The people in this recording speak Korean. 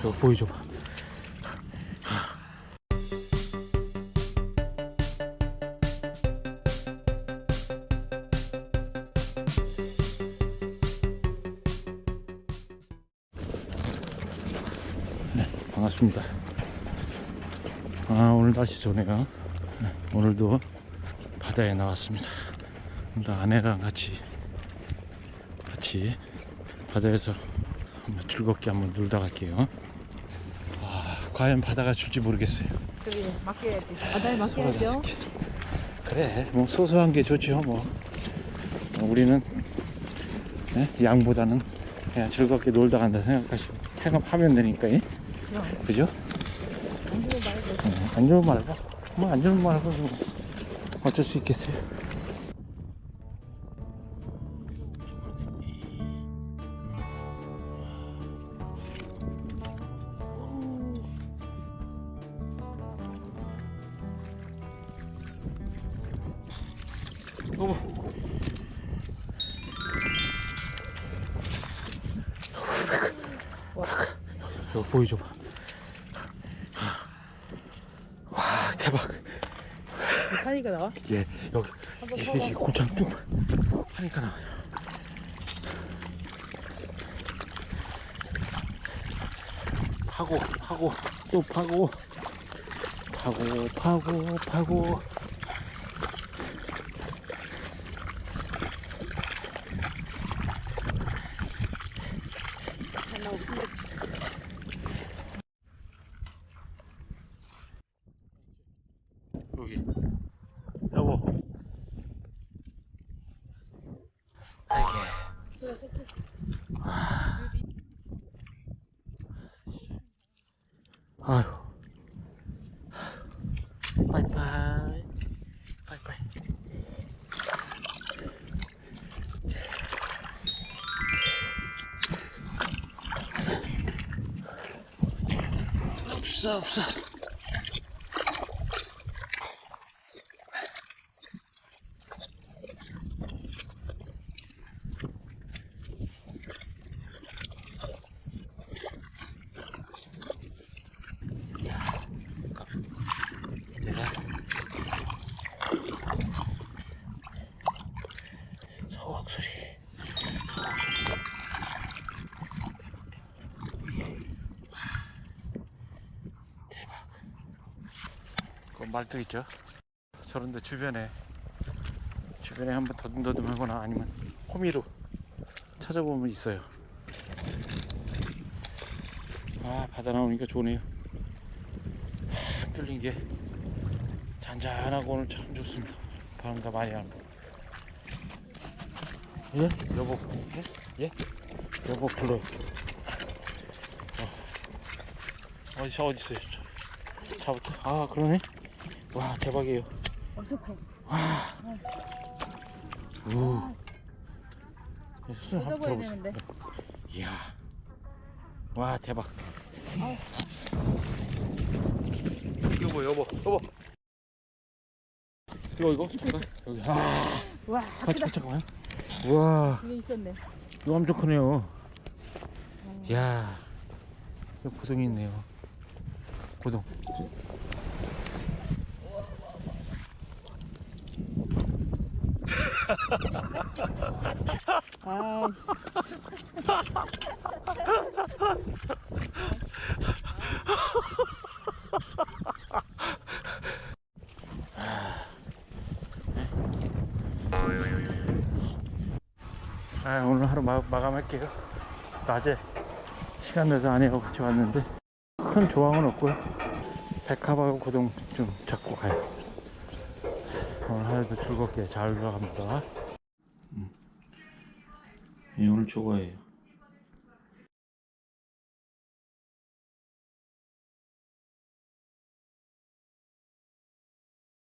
이거 보여줘봐. 네, 반갑습니다. 아, 오늘 날씨 좋네요. 네, 오늘도 바다에 나왔습니다. 오늘 아내랑 같이 같이 바다에서 한번 즐겁게 한번 놀다 갈게요. 아, 과연 바다가 줄지 모르겠어요. 그래 맡겨야지 바다에 맡겨야죠 그래, 뭐 소소한 게 좋죠. 뭐 우리는 예? 양보다는 그냥 즐겁게 놀다 간다 생각하시고 생각하면 되니까, 예? 그죠? 안 주고 말고 어, 안 좋은 말고, 뭐안 좋은 말고 뭐 어쩔 수 있겠어요. 어머. 이거 보여줘 봐. 와 대박. 파니가 나와? 예 여기 한번. 이 고창 쭉 하니까 나와요. 파고 파고 또 파고 파고 파고 파고 여기. 여보. 이게. 아휴 없어 없어 내가 소옥 소리 대박 그 말도 있죠 저런데 주변에 주변에 한번 더듬더듬 하거나 아니면 호미로 찾아보면 있어요 아 바다 나오니까 좋네요 하, 뚫린 게 잔잔하고 오늘 참 좋습니다. 바람도 많이 안 불고. 예? 여보. 예? 예? 여보 불러요. 어. 어디 서 어디 있어요? 저, 차부터. 아 그러네. 와 대박이에요. 엄청 커 와. 우. 수sun 한번 뜯어봐야 들어보세요. 되는데. 이야. 와 대박. 여보 여보 여보. 이거 이거 잠깐 여기. 아. 와 아, 크다 잠깐만. 우와, 이게 있었네 이거 엄청 크네요. 이야, 이거 고동이 있네요. 고동. 아 아, 오늘 하루 마, 마감할게요. 낮에 시간 내서 아내하고 같이 왔는데 큰 조항은 없고요. 백합하고 고동 좀 잡고 가요. 오늘 하루도 즐겁게 잘 돌아갑니다. 음. 이 오늘 저거예요.